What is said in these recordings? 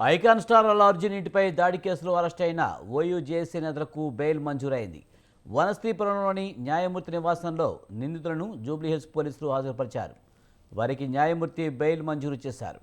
Icon star Allu Arjun ఇంటిపై దాడి కేసులో అరెస్ట్ అయిన ఓయూ జేఏసీ నేతలకు బెయిల్ మంజూరైంది. వనస్థీపురంలోని న్యాయమూర్తి నివాసంలో నిందితులను జూబ్లీహిల్స్ పోలీసులు హాజరుపరిచారు. వారికి న్యాయమూర్తి బెయిల్ మంజూరు చేశారు.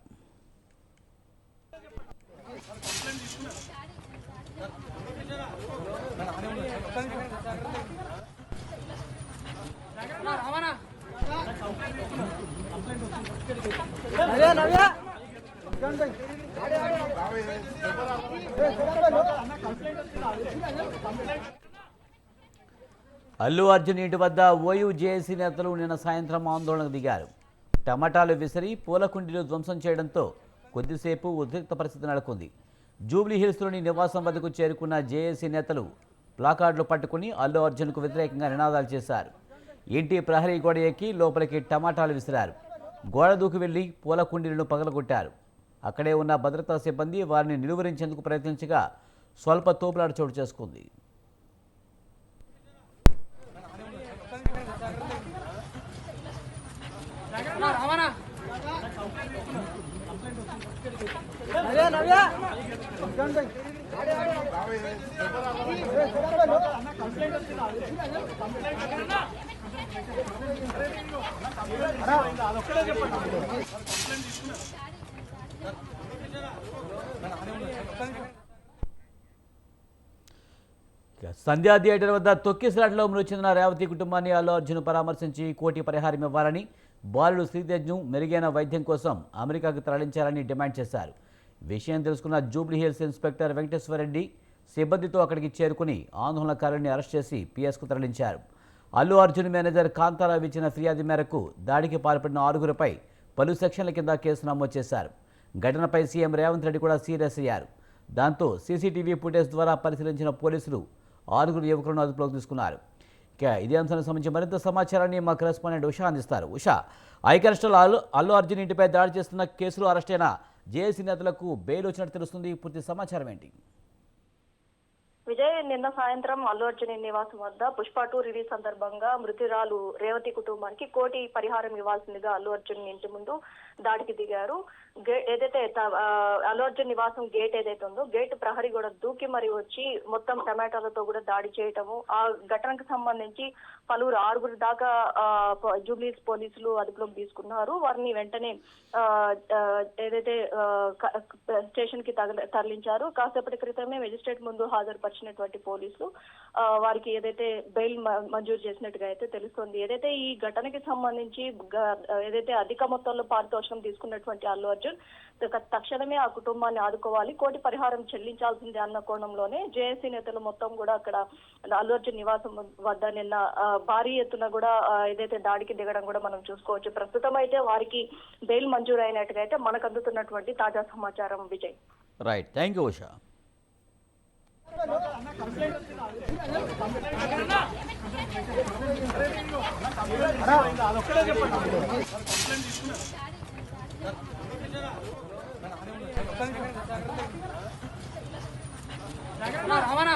అల్లు అర్జున్ ఇంటి వద్ద ఓయూ జేఏసీ నేతలు నిన్న సాయంత్రం ఆందోళనకు దిగారు. టమాటాలు విసిరి పూలకుండీలు ధ్వంసం చేయడంతో కొద్దిసేపు ఉద్రిక్త పరిస్థితి నెలకొంది. జూబ్లీ హిల్స్లోని నివాసం వద్దకు చేరుకున్న జేఏసీ నేతలు ప్లాకార్డులు పట్టుకుని అల్లు అర్జున్కు వ్యతిరేకంగా నినాదాలు చేశారు. ఇంటి ప్రహరీ గోడ ఎక్కి లోపలికి టమాటాలు విసిరారు. గోడ దూకి వెళ్ళి పూల కుండీలను పగలగొట్టారు. అక్కడే ఉన్న భద్రతా సిబ్బంది వారిని నిలువరించేందుకు ప్రయత్నించగా స్వల్ప తోపులాట చోటు చేసుకుంది. ఇక సంధ్యా థియేటర్ వద్ద తొక్కిసలాటలో మృతి చెందిన రేవతి కుటుంబాన్ని అల్లు అర్జున్ పరామర్శించి కోటి పరిహారం ఇవ్వాలని బాలుడు శ్రీతేజ్ను మెరుగైన వైద్యం కోసం అమెరికాకు తరలించాలని డిమాండ్ చేశారు. విషయం తెలుసుకున్న జూబ్లీ హిల్స్ ఇన్స్పెక్టర్ వెంకటేశ్వరరెడ్డి సిబ్బందితో అక్కడికి చేరుకుని ఆందోళనకారుల్ని అరెస్ట్ చేసి పిఎస్కు తరలించారు. అల్లు అర్జున్ మేనేజర్ కాంతారావు ఇచ్చిన ఫిర్యాదు మేరకు దాడికి పాల్పడిన ఆరుగురిపై పలు సెక్షన్ల కింద కేసు నమోదు చేశారు. ఘటనపై సీఎం రేవంత్ రెడ్డి కూడా సీరియస్ అయ్యారు. దాంతో సీసీటీవీ ఫుటేజ్ ద్వారా పరిశీలించిన పోలీసులు ఆరుగురు యువకులను అదుపులోకి తీసుకున్నారు. ఇక ఇదే అంశానికి సంబంధించి మరింత సమాచారాన్ని మా కరెస్పాండెంట్ ఉషా అందిస్తారు. ఉషా ఐకరస్టల్ అల్లు అల్లు అర్జున్ ఇంటిపై దాడి చేస్తున్న కేసులో అరెస్ట్ అయిన జేఏసీ నేతలకు బెయిల్ వచ్చినట్టు తెలుస్తుంది. పూర్తి సమాచారం ఏంటి? విజయ్ నిన్న సాయంత్రం అల్లు అర్జున్ నివాసం వద్ద పుష్ప టూ రిలీజ్ సందర్భంగా మృతురాలు రేవతి కుటుంబానికి కోటి పరిహారం ఇవ్వాల్సిందిగా అల్లు అర్జున్ ఇంటి ముందు దాడికి దిగారు. ఏదైతే అల్లు అర్జున్ నివాసం గేట్ ఏదైతే ఉందో గేట్ ప్రహరీ కూడా దూకి మరి వచ్చి మొత్తం టమాటాలతో కూడా దాడి చేయటము ఆ ఘటనకు సంబంధించి పలువురు ఆరుగురు దాకా జూబ్లీస్ పోలీసులు అదుపులోకి తీసుకున్నారు. వారిని వెంటనే ఏదైతే స్టేషన్కి తరలించారు. కాసేపటి క్రితమే మెజిస్ట్రేట్ ముందు వచ్చినటువంటి పోలీసులు వారికి ఏదైతే బెయిల్ మంజూరు చేసినట్టుగా అయితే తెలుస్తుంది. ఏదైతే ఈ ఘటనకి సంబంధించి ఏదైతే అధిక మొత్తంలో పారితోషికం తీసుకున్నటువంటి అల్లు అర్జున్ తక్షణమే ఆ కుటుంబాన్ని ఆదుకోవాలి కోటి పరిహారం చెల్లించాల్సిందే అన్న కోణంలోనే జేఏసీ నేతలు మొత్తం కూడా అక్కడ అల్లు అర్జున్ నివాసం వద్ద నిన్న భారీ ఎత్తున కూడా ఏదైతే దాడికి దిగడం కూడా మనం చూసుకోవచ్చు. ప్రస్తుతం అయితే వారికి బెయిల్ మంజూరు అయినట్టుగా అయితే మనకు అందుతున్నటువంటి తాజా సమాచారం Vijay. Right thank you Usha. రవాణా